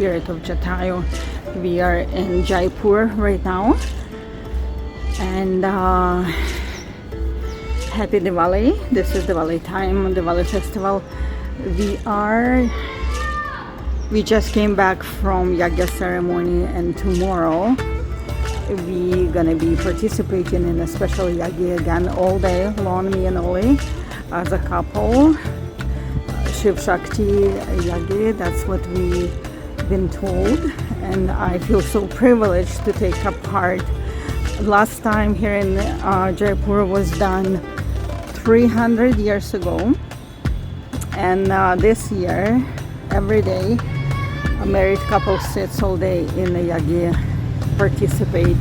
Spirit of Jatayu. We are in Jaipur right now. And uh, happy Diwali. This is the Diwali time, the Diwali festival. We are we just came back from Yagya ceremony and tomorrow we gonna be participating in a special Yagya again all day long, me and Oli as a couple. Shiv Shakti Yagi, that's what we've been told, and I feel so privileged to take a part. Last time here in uh, Jaipur was done 300 years ago, and uh, this year, every day, a married couple sits all day in the Yagi, participate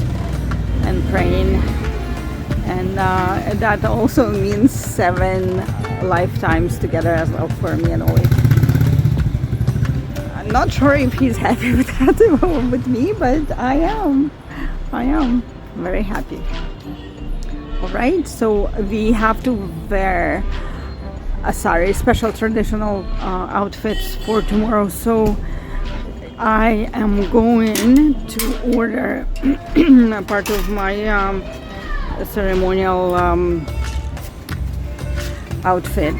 and praying and uh, that also means seven lifetimes together as well for me and Oli. Not sure if he's happy with that with me, but I am. I am very happy. All right, so we have to wear a sari, special traditional uh, outfits for tomorrow. So I am going to order a part of my um, ceremonial um, outfit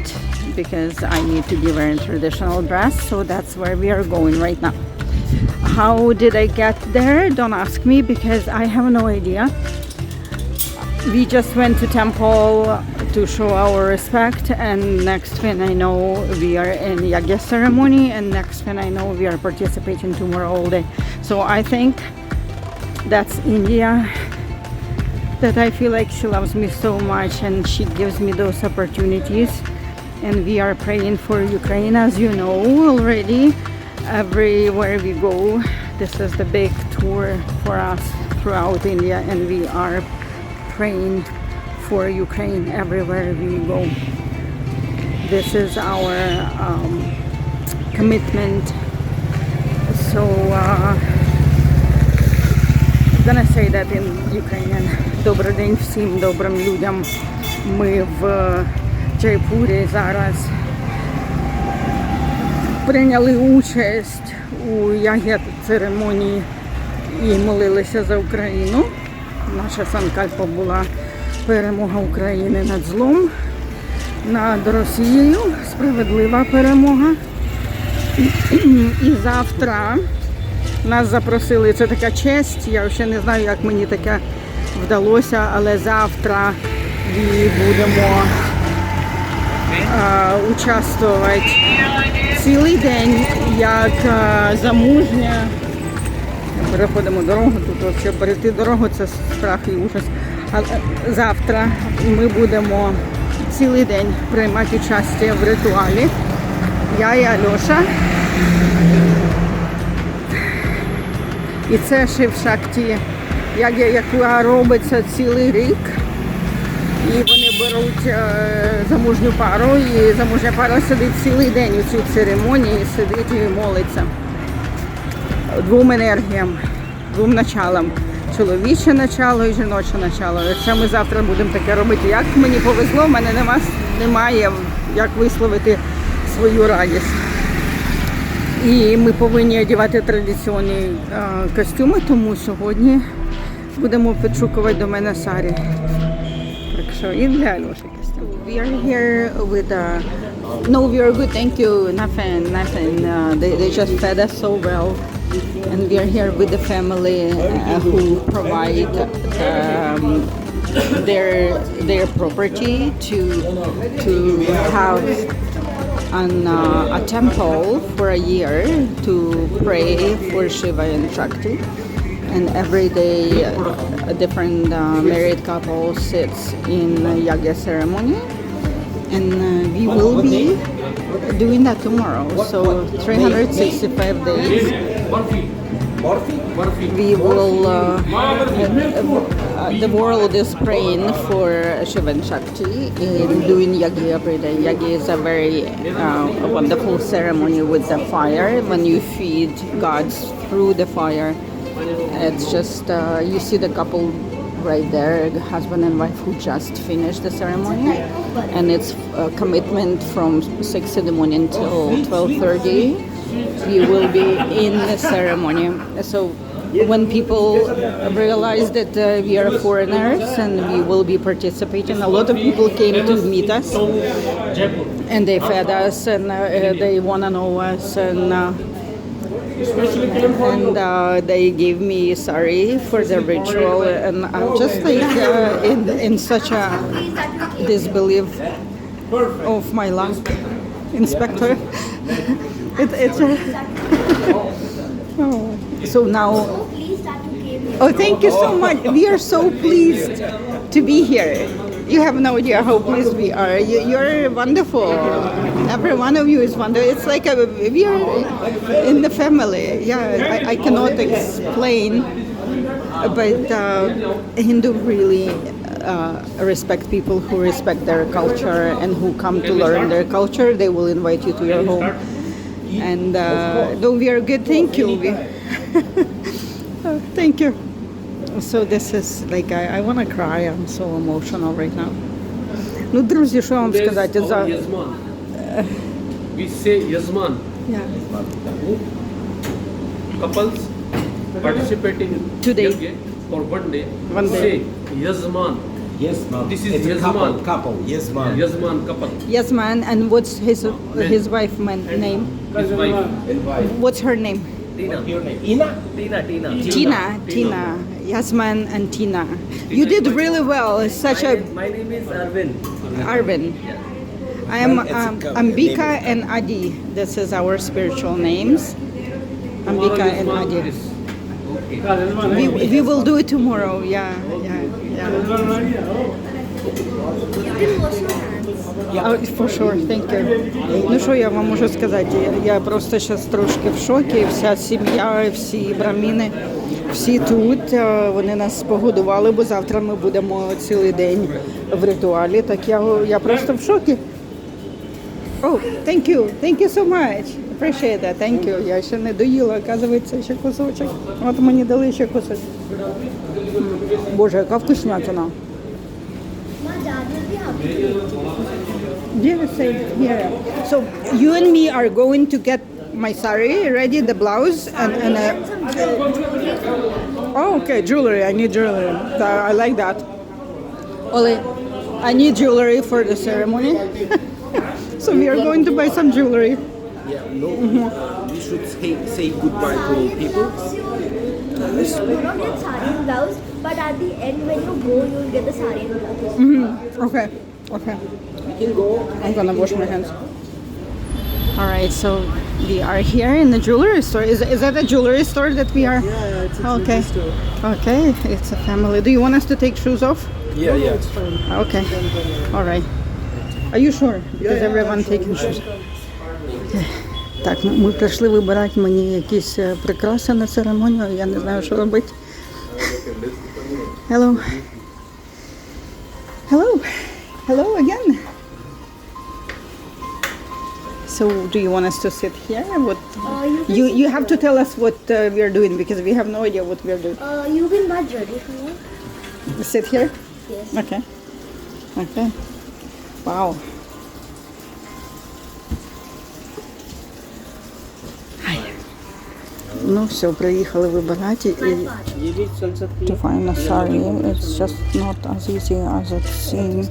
because I need to be wearing traditional dress. So that's where we are going right now. How did I get there? Don't ask me because I have no idea. We just went to temple to show our respect and next thing I know we are in Yagya ceremony and next thing I know we are participating tomorrow all day. So I think that's India that I feel like she loves me so much and she gives me those opportunities and we are praying for Ukraine as you know already everywhere we go this is the big tour for us throughout India and we are praying for Ukraine everywhere we go this is our um, commitment so uh, I'm gonna say that in Ukrainian Добрий день всім добрим людям. Ми в Джайпурі зараз прийняли участь у ягет церемонії і молилися за Україну. Наша санкальпа була перемога України над злом, над Росією, справедлива перемога. І завтра нас запросили, це така честь, я ще не знаю, як мені таке вдалося, але завтра ми будемо а, участвувати цілий день як а, замужня. Переходимо дорогу, тут взагалі перейти дорогу це страх і ужас. А завтра ми будемо цілий день приймати участь в ритуалі. Я і Альоша. І це Шив Шакті як, яка робиться цілий рік. І вони беруть е, замужню пару, і замужня пара сидить цілий день у цій церемонії, сидить і молиться двом енергіям, двом началам. Чоловіче начало і жіноче начало. Якщо ми завтра будемо таке робити, як мені повезло, в мене нема, немає як висловити свою радість. І ми повинні одягати традиційні е, костюми, тому сьогодні будемо підшукувати до мене Сарі. We are here with, a no, we are good, thank you, nothing, nothing. Uh, they, they just fed us so well. And we are here with the family uh, who provide um, their their property to to have an, uh, a temple for a year to pray for Shiva and Shakti and every day a different uh, married couple sits in a yagya ceremony. And uh, we will be doing that tomorrow. So 365 days. We will uh, uh, the world is praying for Shiva and Shakti and doing yagi every day. Yagi is a very uh, wonderful ceremony with the fire. When you feed gods through the fire it's just uh, you see the couple right there, the husband and wife who just finished the ceremony, and it's a commitment from six in the morning till twelve thirty we will be in the ceremony. So when people realize that uh, we are foreigners and we will be participating, a lot of people came to meet us and they fed us and uh, they want to know us and. Uh, and uh, they gave me sari for the ritual and i'm just like uh, in, in such a disbelief of my luck inspector it, it's a oh. so now pleased that you came here. Oh, thank you so much. We are so pleased to be here. You have no idea how pleased we are. You, you're wonderful. Every one of you is wonderful. It's like a, we are in the family. Yeah, I, I cannot explain, but uh, Hindu really uh, respect people who respect their culture and who come to learn their culture. They will invite you to your home. And uh, though we are good, thank you. Thank you. So this is like I, I want to cry. I'm so emotional right now. Ну, друзі, що вам There's сказати our за Yazman. We say Yazman. yeah. Couples participating Today. yoga for one day. One day. Say Yazman. Yes, ma'am. This is it's a yes, couple. ma'am. Couple. Yes, ma'am. Yazman couple. Yes, man. And what's his his wife man, name? His wife. Invite. What's her name? What's your name? Ina. Tina, Tina. Tina. Tina. Yasman and Tina. You did really well. It's such My, a name- my name is Arvind. Arvin. I am Well, it's a um. Ambika and Adi. This is our spiritual names. Ambika and Adi. We, we will do it tomorrow. Yeah, yeah, yeah. You can wash your hands. For sure, thank you. Ну що я вам можу сказати? Я- просто зараз трошки в шокі. Вся сім'я, всі браміни, всі тут. Е, Вони нас погодували, бо завтра ми будемо цілий день в ритуалі. Так я, я просто в шокі. Oh, thank you. Thank you so much. Appreciate that. Thank you. Я ще не доїла, оказується, ще кусочок. От мені дали ще кусочок. Боже, яка вкуснятина. My dad will be happy to meet you. Yes, I hear. So you and me are going to get my sari ready, the blouse, and and uh, Some jewelry from you. oh, okay, jewelry. I need jewelry. Uh, I like that. Oli, I need jewelry for the ceremony. so we are going to buy some jewelry. Yeah. No. We should say, say goodbye to people. You do not get sari and blouse, but at the end when you go, you will get the sari and blouse. Okay, okay. We can go. I'm gonna wash my hands. All right, so we are here in the jewelry store. Is, is that a jewelry store that we are? Yeah, it's a Okay. jewelry store. Okay, it's a family. Do you want us to take shoes off? Yeah, yeah. It's fine. Okay. All right. Are you sure? Because everyone taking shoes. Так, ми прийшли вибирати мені якісь е, прикраси на церемонію, я не знаю, що робити. Hello. Hello. Hello again. So, do you want us to sit here? What? Uh, you, You you have to tell us what uh, we are doing because we have no idea what we are doing. Uh, you can jewelry from here. Sit here. Yes. Okay. Okay. Wow. Ну все, приїхали вибирати і to find a sari. It's just not as easy as it seems.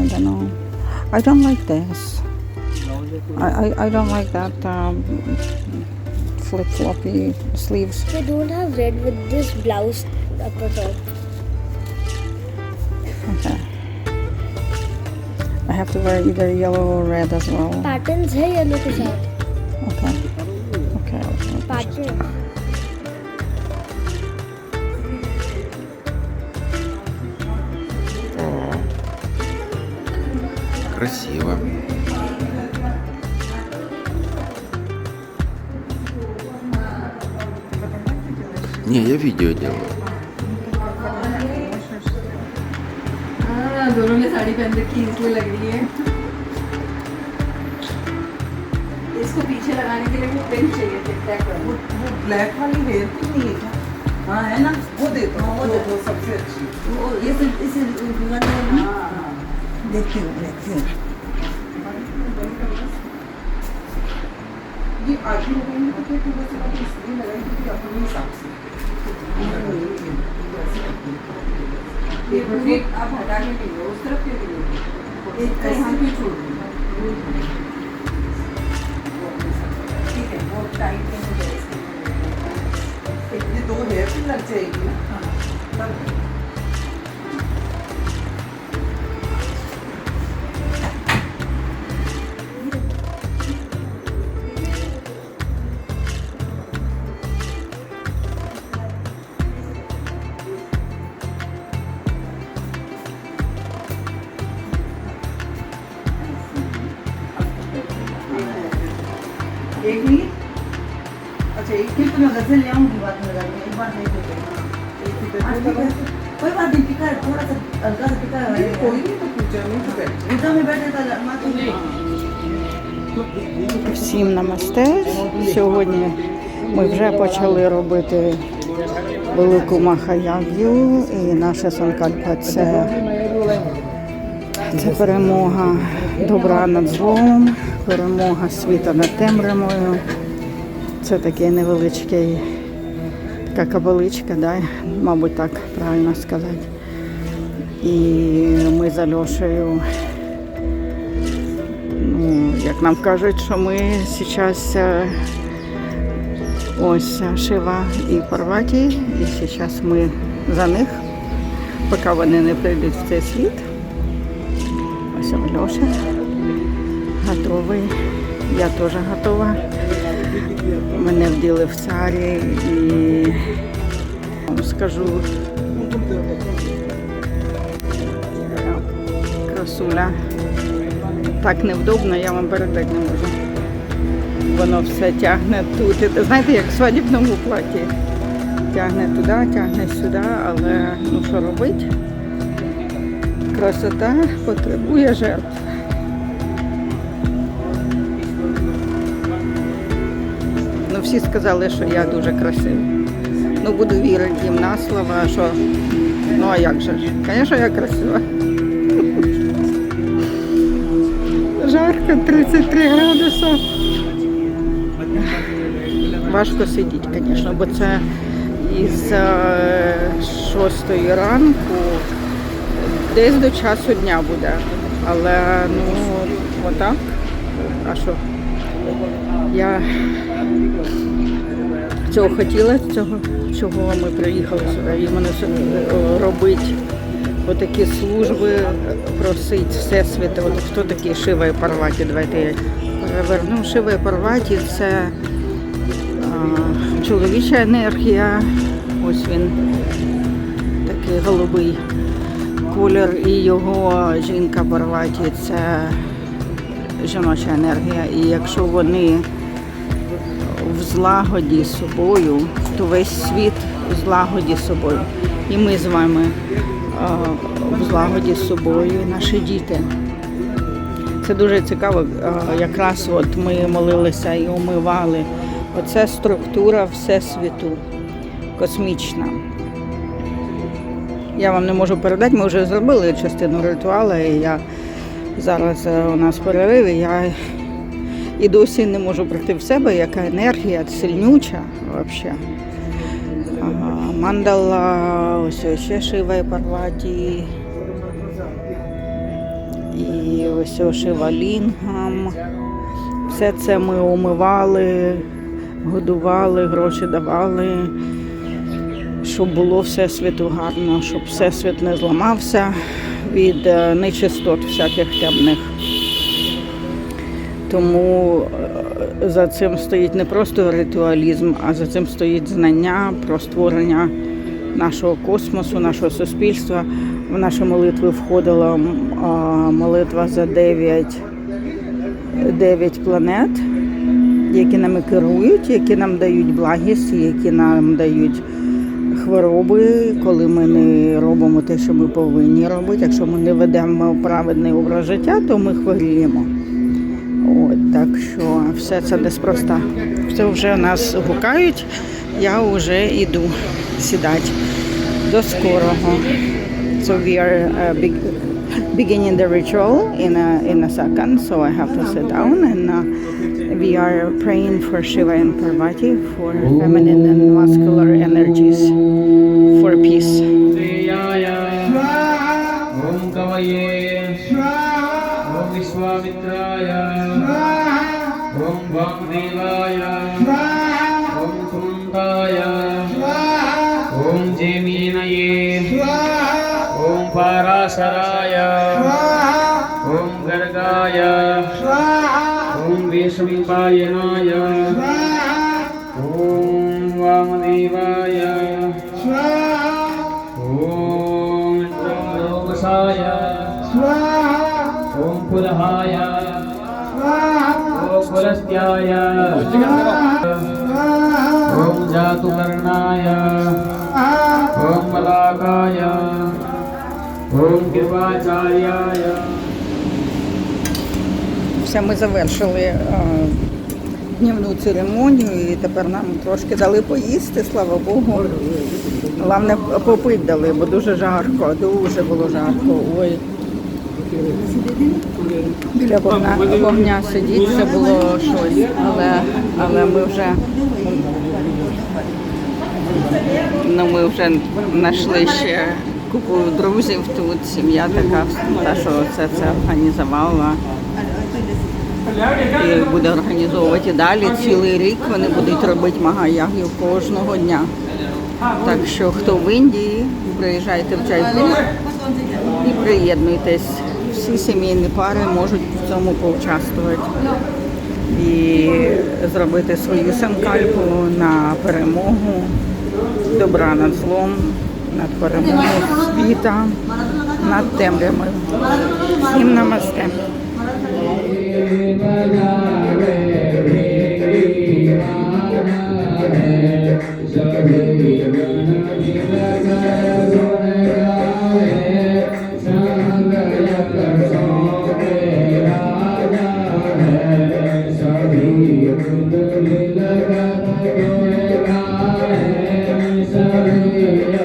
I don't know. I don't like this. I, I, I don't like that um, flip floppy sleeves. They don't have red with this blouse top. Okay. I have to wear either yellow or red as well. Patterns hai yellow ke. Okay. Pattern. Красиво. Не, я видео делаю. हाँ, दोनों ने साड़ी पहन रखी है इसलिए लग रही है इसको पीछे लगाने के लिए वो पिन चाहिए थे वाली। वो ब्लैक वाली हेयर पिन नहीं है क्या? हाँ है ना? वो दे दो वो दो। सबसे अच्छी। वो ये सिर्फ़ इसे हाँ हाँ देखती हूँ देखती हूँ। आगे हो गई तो फिर थोड़ा सा आप इसलिए लगाएँगे कि अपने हिसाब से। एक आप हटा के लो उस तरफ़ के लो एक का यहाँ पे छोड़ दो। कोई बात नहीं टिका है थोड़ा सा हल्का सा टिका है कोई नहीं तो पूजा में तो बैठ पूजा में बैठे तो मैं तो नहीं Всім намасте. Сьогодні ми вже почали робити велику махаяг'ю і наша санкальпа це, це перемога добра над злом, перемога світа над темрявою. Це такий невеличкий, така кабаличка, да? мабуть, так правильно сказати. І ми з Альошею Ну, як нам кажуть, що ми зараз е, ось е, Шива і Парваті, і зараз ми за них, поки вони не прийдуть в цей світ. Ось Альоша готовий, я теж готова. Мене вділи в царі і вам скажу е, красуля. Так невдобно, я вам передати не можу. Воно все тягне тут. Знаєте, як в свадібному платі. Тягне туди, тягне сюди, але ну що робити? Красота потребує жертв. Всі сказали, що я дуже красива. Ну, буду вірити їм на слово, що ну а як же ж? Звісно, я красива. Жарко, 33 градуси. Важко сидіти, звісно, бо це із е, 6 ранку десь до часу дня буде. Але ну отак. А що? Я цього хотіла, цього, чого ми приїхали сюди. Іменно сюди робити отакі служби, просить Всесвіт. От хто такий Шива і Парваті? Давайте я переверну. Шива і Парваті це а, чоловіча енергія. Ось він такий голубий колір, і його жінка Парваті це жіноча енергія. І якщо вони в злагоді з собою, то весь світ в злагоді з собою. І ми з вами в злагоді з собою, і наші діти. Це дуже цікаво. Якраз от ми молилися і омивали. Оце структура Всесвіту космічна. Я вам не можу передати, ми вже зробили частину ритуалу, і я зараз е, у нас перерив, і я і досі не можу прийти в себе, яка енергія сильнюча взагалі. Мандала, ось ще Шива і Парваті. І ось Шива Лінгам. Все це ми умивали, годували, гроші давали, щоб було всесвіту гарно, щоб всесвіт не зламався від е, нечистот всяких темних. Тому е, за цим стоїть не просто ритуалізм, а за цим стоїть знання про створення нашого космосу, нашого суспільства. В наші молитви входила молитва за 9, 9 планет, які нами керують, які нам дають благість, які нам дають хвороби, коли ми не робимо те, що ми повинні робити. Якщо ми не ведемо праведний образ життя, то ми хворіємо. От, так що все це неспроста. Все вже нас гукають, я вже йду сідати. До скорого. So we are uh, big, beginning the ritual in a, in a second, so I have to sit down and uh, We are praying for Shiva and Parvati for feminine and muscular energies for peace. पाराशराय Om गर्गाय। Om वेशम्पायनाय Om Vamadevaya. Om Om Om Om जातुकर्णाय। Om मलाकाय। Все, ми завершили е, днівну церемонію і тепер нам трошки дали поїсти, слава Богу. Головне, попить дали, бо дуже жарко, дуже було жарко. Ой. Біля вогня, вогня сидіти, це було щось, але але ми вже ну, ми вже знайшли ще купу друзів тут, сім'я така, та, що це, це організувала і буде організовувати далі. Цілий рік вони будуть робити магаягів кожного дня. Так що хто в Індії, приїжджайте в Джайпур і приєднуйтесь. Всі сімейні пари можуть в цьому поучаствувати і зробити свою санкальпу на перемогу добра над злом, над перемогою світа, над темрявою. Всім намасте. Hare